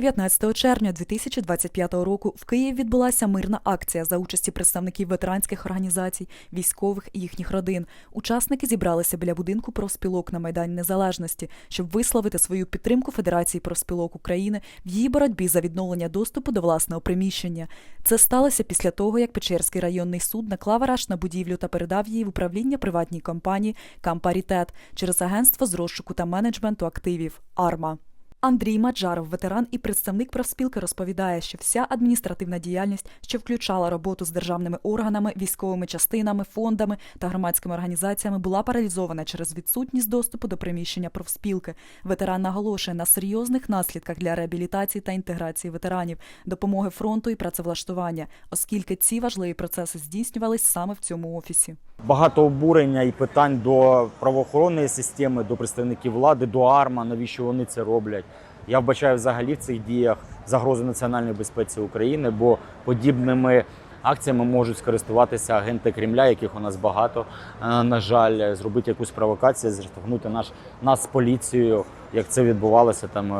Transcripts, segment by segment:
19 червня 2025 року в Києві відбулася мирна акція за участі представників ветеранських організацій, військових і їхніх родин. Учасники зібралися біля будинку профспілок на Майдані Незалежності, щоб висловити свою підтримку Федерації профспілок України в її боротьбі за відновлення доступу до власного приміщення. Це сталося після того, як Печерський районний суд наклав арешт на будівлю та передав її в управління приватній компанії «Кампарітет» через агентство з розшуку та менеджменту активів «Арма». Андрій Маджаров, ветеран і представник профспілки, розповідає, що вся адміністративна діяльність, що включала роботу з державними органами, військовими частинами, фондами та громадськими організаціями, була паралізована через відсутність доступу до приміщення профспілки. Ветеран наголошує на серйозних наслідках для реабілітації та інтеграції ветеранів, допомоги фронту і працевлаштування, оскільки ці важливі процеси здійснювались саме в цьому офісі. Багато обурення і питань до правоохоронної системи, до представників влади, до АРМА, навіщо вони це роблять. Я вбачаю взагалі в цих діях загрозу національної безпеці України, бо подібними акціями можуть скористуватися агенти Кремля, яких у нас багато. Е, На жаль, зробити якусь провокацію, зіштовхнути наш нас з поліцією, як це відбувалося там е,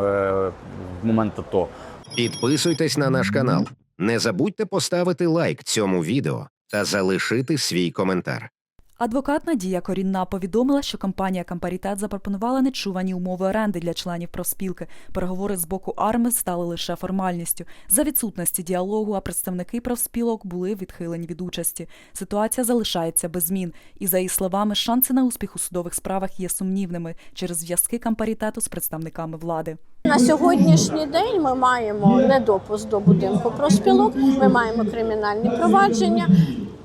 в момент АТО. Підписуйтесь на наш канал. Не забудьте поставити лайк цьому відео та залишити свій коментар. Адвокат Надія Корінна повідомила, що компанія Кампарітет запропонувала нечувані умови оренди для членів профспілки. Переговори з боку арми стали лише формальністю. За відсутності діалогу, а представники профспілок були відхилені від участі. Ситуація залишається без змін. І за її словами, шанси на успіх у судових справах є сумнівними через зв'язки Кампарітету з представниками влади. На сьогоднішній день ми маємо недопуск до будинку профспілок, ми маємо кримінальні провадження,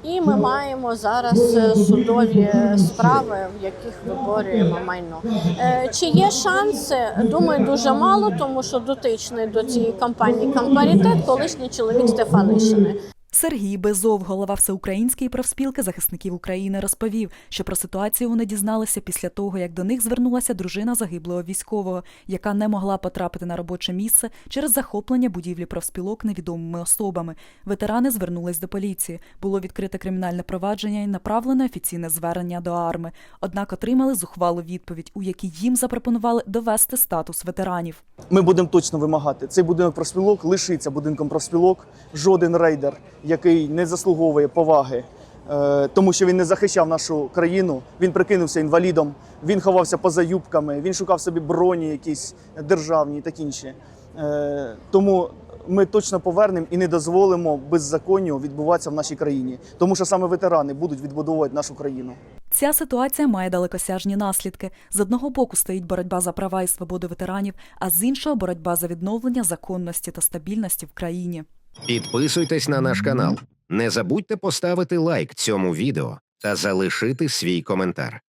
і ми маємо зараз е, судові справи, в яких виборюємо майно. Е, Чи є шанси? Думаю, дуже мало, тому що дотичний до цієї кампанії кампарітет колишній чоловік Стефанишини. Сергій Безов, голова Всеукраїнської профспілки захисників України, розповів, що про ситуацію вони дізналися після того, як до них звернулася дружина загиблого військового, яка не могла потрапити на робоче місце через захоплення будівлі профспілок невідомими особами. Ветерани звернулись до поліції. Було відкрите кримінальне провадження і направлене офіційне звернення до арми. Однак отримали зухвалу відповідь, у якій їм запропонували довести статус ветеранів. Ми будемо точно вимагати. Цей будинок профспілок лишиться будинком профспілок. Жоден рейдер, який не заслуговує поваги, е, тому що він не захищав нашу країну. Він прикинувся інвалідом, він ховався поза юбками, він шукав собі броні, якісь державні і такі інші. Е, Тому ми точно повернемо і не дозволимо беззаконню відбуватися в нашій країні, тому що саме ветерани будуть відбудовувати нашу країну. Ця ситуація має далекосяжні наслідки. З одного боку стоїть боротьба за права і свободу ветеранів, а з іншого боротьба за відновлення законності та стабільності в країні. Підписуйтесь на наш канал. Не забудьте поставити лайк цьому відео та залишити свій коментар.